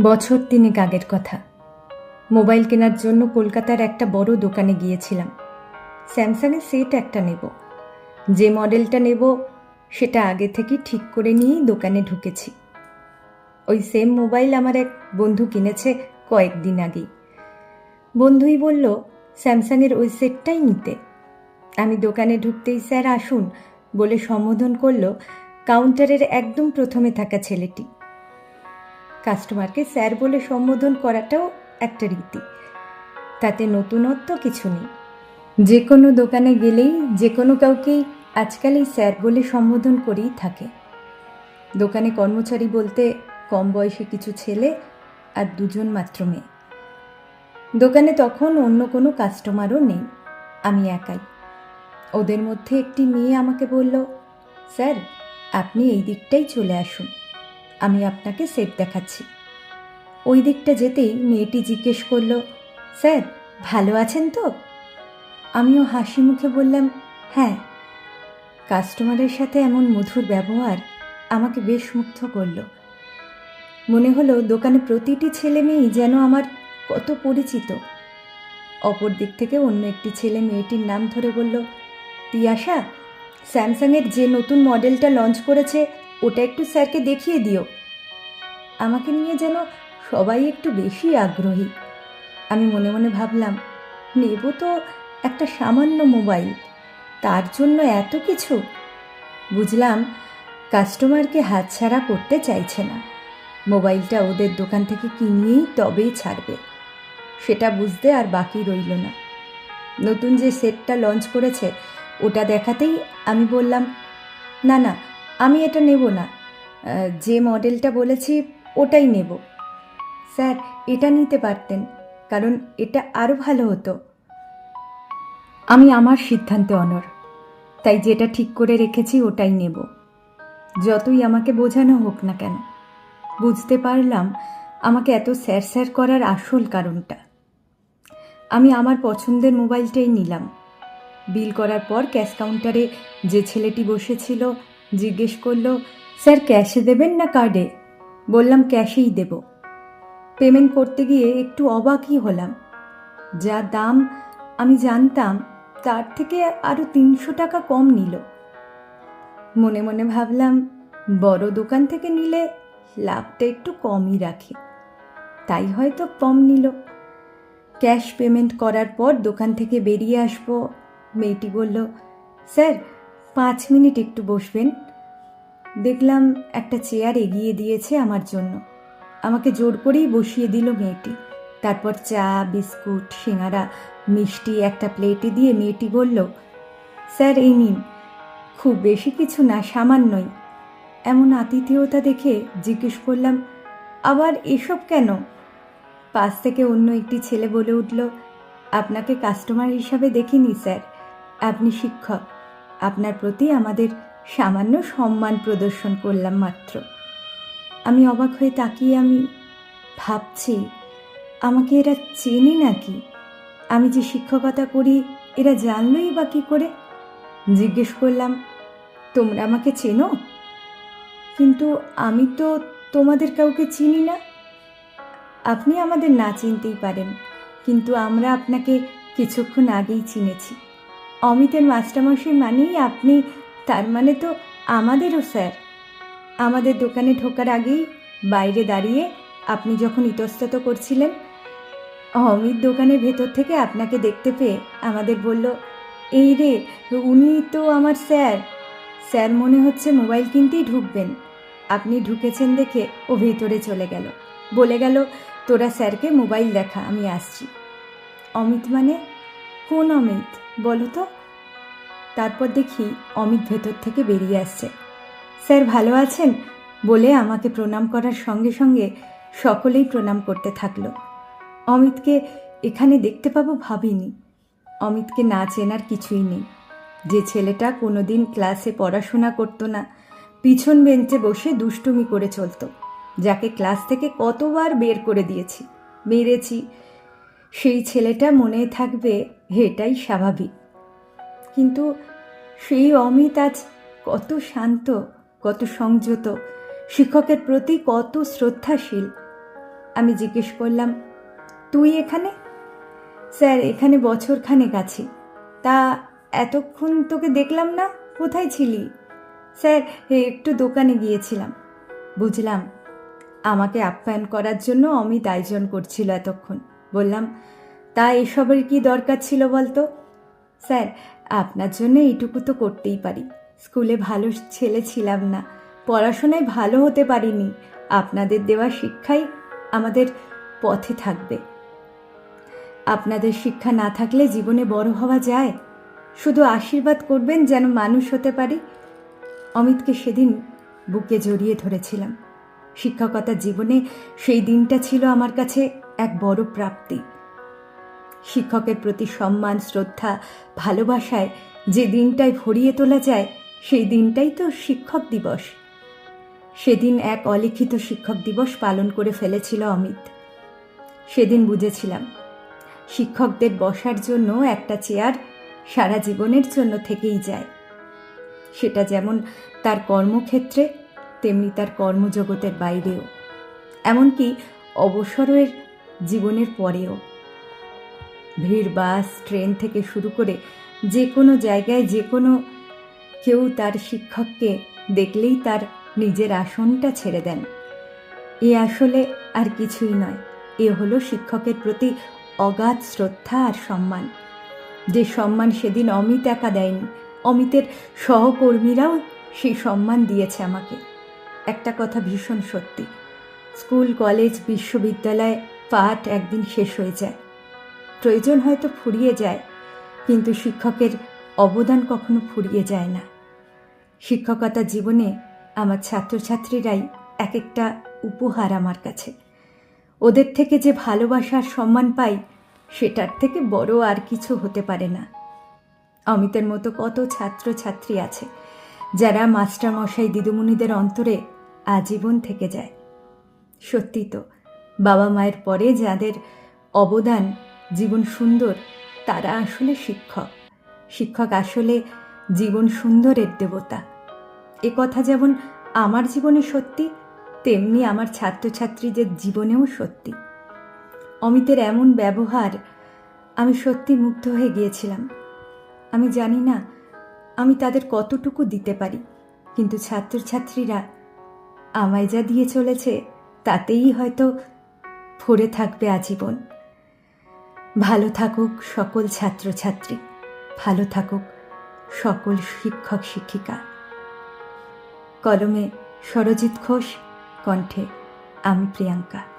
বছর তিনেক আগের কথা। মোবাইল কেনার জন্য কলকাতার একটা বড় দোকানে গিয়েছিলাম। স্যামসাংয়ের সেট একটা নেব। যে মডেলটা নেব, সেটা আগে থেকে ঠিক করে নিয়েই দোকানে ঢুকেছি। ওই সেম মোবাইল আমার এক বন্ধু কিনেছে কয়েকদিন আগেই। বন্ধুই বলল, স্যামসাংয়ের ওই সেটটাই নিতে। আমি দোকানে ঢুকতেই স্যার আসুন বলে সম্বোধন করল, কাউন্টারের একদম প্রথমে থাকা ছেলেটি। কাস্টমারকে স্যার বলে সম্বোধন করাটাও একটা রীতি। তাতে নতুনত্ব কিছু নেই। যে কোনো দোকানে গেলেই, যে কোনো কাউকেই আজকাল এই স্যার বলে সম্বোধন করেই থাকে। দোকানে কর্মচারী বলতে কম বয়সী কিছু ছেলে আর দুজন মাত্র মেয়ে। দোকানে তখন অন্য কোনো কাস্টমারও নেই। আমি একাই। ওদের মধ্যে একটি মেয়ে আমাকে বলল, স্যার, আপনি এই দিকটাই চলে আসুন। আমি আপনাকে সেট দেখাচ্ছি। ওই দিকটা যেতেই মেয়েটি জিজ্ঞেস করল, স্যার, ভালো আছেন তো? আমিও হাসি মুখে বললাম হ্যাঁ। কাস্টমারের সাথে এমন মধুর ব্যবহার আমাকে বেশ মুগ্ধ করল। মনে হলো দোকানে প্রতিটি ছেলে মেয়েই যেন আমার কত পরিচিত। অপর দিক থেকে অন্য একটি ছেলে মেয়েটির নাম ধরে বলল, তিয়াশা, স্যামসাংয়ের যে নতুন মডেলটা লঞ্চ করেছে ওটা একটু স্যারকে দেখিয়ে দিও। আমাকে নিয়ে যেন সবাই একটু বেশি আগ্রহী। আমি মনে মনে ভাবলাম, নেব তো একটা সামান্য মোবাইল, তার জন্য এত কিছু। বুঝলাম, কাস্টমারকে হাতছাড়া করতে চাইছে না। মোবাইলটা ওদের দোকান থেকে কিনিয়েই তবেই ছাড়বে। সেটা বুঝতে আর বাকি রইল না। নতুন যে সেটটা লঞ্চ করেছে, ওটা দেখাতেই আমি বললাম, না না আমি এটা নেব না। যে মডেলটা বলেছি, ওটাই নেব। স্যার, এটা নিতে পারতেন, কারণ এটা আরও ভালো হতো। আমি আমার সিদ্ধান্তে অনর, তাই যেটা ঠিক করে রেখেছি, ওটাই নেব। যতই আমাকে বোঝানো হোক না কেন, বুঝতে পারলাম আমাকে এত স্যার স্যার করার আসল কারণটা। আমি আমার পছন্দের মোবাইলটাই নিলাম। বিল করার পর ক্যাশ কাউন্টারে যে ছেলেটি বসেছিল জিজ্ঞেস করল, স্যার, ক্যাশে দেবেন না কার্ডে? বললাম, ক্যাশেই দেব। পেমেন্ট করতে গিয়ে একটু অবাকই হলাম। যা দাম আমি জানতাম, তার থেকে আরও তিনশো টাকা কম নিল। মনে মনে ভাবলাম, বড় দোকান থেকে নিলে লাভটা একটু কমই রাখে। তাই হয়তো কম নিল। ক্যাশ পেমেন্ট করার পর দোকান থেকে বেরিয়ে আসব। মেয়েটি বলল, স্যার পাঁচ মিনিট একটু বসবেন। দেখলাম একটা চেয়ার এগিয়ে দিয়েছে আমার জন্য। আমাকে জোর করেই বসিয়ে দিল মেয়েটি। তারপর চা, বিস্কুট সিঙারা মিষ্টি একটা প্লেটে দিয়ে মেয়েটি বলল, স্যার, এই নিন। খুব বেশি কিছু না, সামান্যই। এমন আতিথেয়তা দেখে জিজ্ঞেস করলাম, আবার এসব কেন? পাশ থেকে অন্য একটি ছেলে বলে উঠল, আপনাকে কাস্টমার হিসাবে দেখিনি, স্যার। আপনি শিক্ষক। আপনার প্রতি আমাদের সামান্য সম্মান প্রদর্শন করলাম মাত্র। আমি অবাক হয়ে তাকিয়ে আমি ভাবছি, আমাকে এরা চেনে নাকি? আমি যে শিক্ষকতা করি, এরা জানলই বা কী করে? জিজ্ঞেস করলাম, তোমরা আমাকে চেনো? কিন্তু আমি তো তোমাদের কাউকে চিনি না। আপনি আমাদের না চিনতেই পারেন, কিন্তু আমরা আপনাকে কিছুক্ষণ আগেই চিনেছি। অমিতের মাস্টারমশাই মানেই আপনি, তার মানে তো আমাদেরও স্যার। আমাদের দোকানে ঢোকার আগেই বাইরে দাঁড়িয়ে আপনি যখন ইতস্তত করছিলেন, অমিত দোকানের ভেতর থেকে আপনাকে দেখতে পেয়ে আমাদের বলল, এই রে, উনি তো আমার স্যার। স্যার মনে হচ্ছে মোবাইল কিনতেই ঢুকবেন। আপনি ঢুকেছেন দেখে ও ভেতরে চলে গেল। বলে গেল, তোরা স্যারকে মোবাইল দেখা, আমি আসছি। অমিত মানে কোন অমিত? বলো তো। তারপর দেখি অমিত ভেতর থেকে বেরিয়ে আসছে। স্যার ভালো আছেন? বলে আমাকে প্রণাম করার সঙ্গে সঙ্গে সকলেই প্রণাম করতে থাকল। অমিতকে এখানে দেখতে পাবো ভাবিনি। অমিতকে না চেনার কিছুই নেই। যে ছেলেটা কোনোদিন ক্লাসে পড়াশোনা করতো না, পিছন বেঞ্চে বসে দুষ্টুমি করে চলতো, যাকে ক্লাস থেকে কতবার বের করে দিয়েছি, মেরেছি সেই ছেলেটা মনে থাকবে এটাই স্বাভাবিক। কিন্তু সেই অমিত আজ কত শান্ত, কত সংযত, শিক্ষকের প্রতি কত শ্রদ্ধাশীল। আমি জিজ্ঞেস করলাম, তুই এখানে? স্যার, এখানে বছর খানেক আছি। তা এতক্ষণ তোকে দেখলাম না, কোথায় ছিলি? স্যার একটু দোকানে গিয়েছিলাম। বুঝলাম, আমাকে আপ্যায়ন করার জন্য অমিত আয়োজন করছিল এতক্ষণ। বললাম, তা এসবের কি দরকার ছিল বলতো? স্যার, আপনার জন্য এইটুকু তো করতেই পারি। স্কুলে ভালো ছেলে ছিলাম না, পড়াশোনায় ভালো হতে পারিনি। আপনাদের দেওয়া শিক্ষাই আমাদের পথে থাকবে। আপনাদের শিক্ষা না থাকলে জীবনে বড় হওয়া যায়? শুধু আশীর্বাদ করবেন যেন মানুষ হতে পারি? অমিতকে সেদিন বুকে জড়িয়ে ধরেছিলাম। শিক্ষকতার জীবনে সেই দিনটা ছিল আমার কাছে এক বড় প্রাপ্তি। শিক্ষকের প্রতি সম্মান, শ্রদ্ধা, ভালোবাসায় যে দিনটায় ভরিয়ে তোলা যায়, সেই দিনটাই তো শিক্ষক দিবস। সেদিন এক অলিখিত শিক্ষক দিবস পালন করে ফেলেছিল অমিত। সেদিন বুঝেছিলাম, শিক্ষকদের বসার জন্য একটা চেয়ার সারা জীবনের জন্য থেকেই যায়। সেটা যেমন তার কর্মক্ষেত্রে, তেমনি তার কর্মজগতের বাইরেও। এমনকি অবসরের জীবনের পরেও। ভিড়, বাস, ট্রেন থেকে শুরু করে যে কোনো জায়গায় যে কোনো কেউ তার শিক্ষককে দেখলেই তার নিজের আসনটা ছেড়ে দেন। এ আসলে আর কিছুই নয়। এ হলো শিক্ষকের প্রতি অগাধ শ্রদ্ধা আর সম্মান। যে সম্মান সেদিন অমিত একা দেয়নি। অমিতের সহকর্মীরাও সেই সম্মান দিয়েছে আমাকে। একটা কথা ভীষণ সত্যি। স্কুল, কলেজ, বিশ্ববিদ্যালয় পাঠ একদিন শেষ হয়ে যায়। প্রয়োজন হয়তো ফুরিয়ে যায়, কিন্তু শিক্ষকের অবদান কখনো ফুরিয়ে যায় না। শিক্ষকতা জীবনে আমার ছাত্রছাত্রীরাই এক একটা উপহার আমার কাছে। ওদের থেকে যে ভালোবাসার সম্মান পাই, সেটার থেকে বড় আর কিছু হতে পারে না। অমিতের মতো কত ছাত্রছাত্রী আছে, যারা মাস্টারমশাই, দিদুমণিদের অন্তরে আজীবন থেকে যায়। সত্যি তো বাবা মায়ের পরে যাদের অবদান জীবন সুন্দর, তারা আসলে শিক্ষক। শিক্ষক আসলে জীবন সুন্দরের দেবতা। এ কথা যেমন আমার জীবনে সত্যি, তেমনি আমার ছাত্রছাত্রীদের জীবনেও সত্যি। অমিতের এমন ব্যবহার, আমি সত্যি মুগ্ধ হয়ে গিয়েছিলাম। আমি জানি না, আমি তাদের কতটুকু দিতে পারি, কিন্তু ছাত্রছাত্রীরা আমায় যা দিয়ে চলেছে, তাতেই হয়তো ভরে থাকবে আজীবন। ভালো থাকুক সকল ছাত্রছাত্রী, ভালো থাকুক সকল শিক্ষক শিক্ষিকা। কলমে সরজিৎ ঘোষ, কণ্ঠে আমি প্রিয়াঙ্কা।